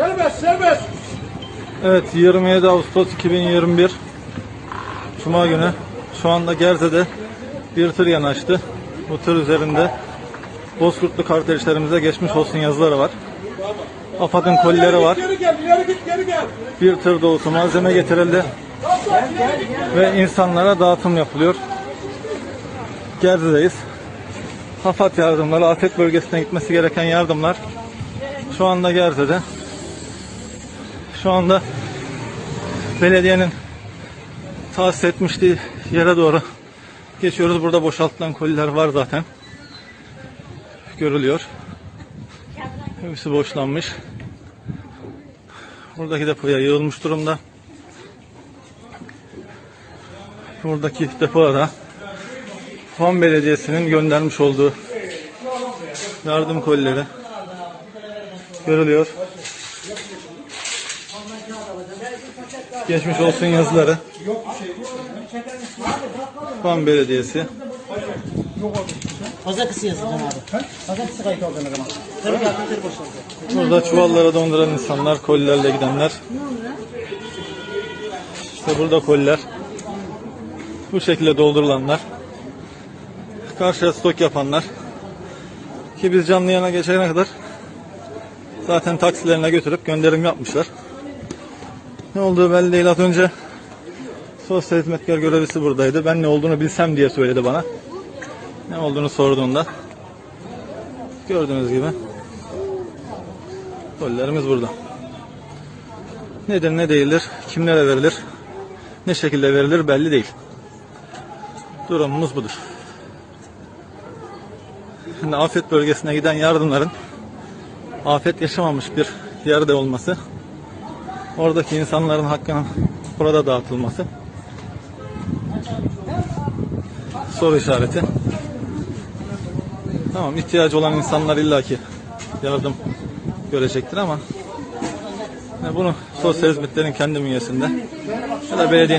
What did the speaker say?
Serbest, serbest. Evet 27 Ağustos 2021 Cuma günü şu anda Gerze'de bir tır yanaştı. Bu tır üzerinde Bozkurtlu kardeşlerimize geçmiş olsun yazıları var. AFAD'ın kolileri var. Bir tır dolusu malzeme getirildi ve insanlara dağıtım yapılıyor. Gerze'deyiz. AFAD yardımları, afet bölgesine gitmesi gereken yardımlar şu anda Gerze'de. Şu anda belediyenin tahsis etmişliği yere doğru geçiyoruz. Burada boşaltılan koliler var zaten. Görülüyor. Hepsi boşlanmış. Buradaki depoya yığılmış durumda. Buradaki depoda Van Belediyesi'nin göndermiş olduğu yardım kolileri görülüyor. Geçmiş olsun yazıları. Van Belediyesi. Pazartesi yazacağım abi. Pazartesi kayıt o zaman. Burada çuvallara donduran insanlar, kolilerle gidenler. İşte burada koliler. Bu şekilde doldurulanlar. Karşıya stok yapanlar. Ki biz canlı yana geçene kadar zaten taksilerine götürüp gönderim yapmışlar. Ne olduğu belli değil. Az önce sosyal hizmetkar görevlisi buradaydı. Ben ne olduğunu bilsem diye söyledi bana. Ne olduğunu sorduğunda. Gördüğünüz gibi. Kollerimiz burada. Nedir ne değildir, kimlere verilir, ne şekilde verilir belli değil. Durumumuz budur. Şimdi afet bölgesine giden yardımların afet yaşamamış bir yerde olması, oradaki insanların hakkının burada dağıtılması soru işareti. Tamam ihtiyacı olan insanlar illaki yardım görecektir ama yani bunu sosyal hizmetlerin kendi bünyesinde ya da belediyenin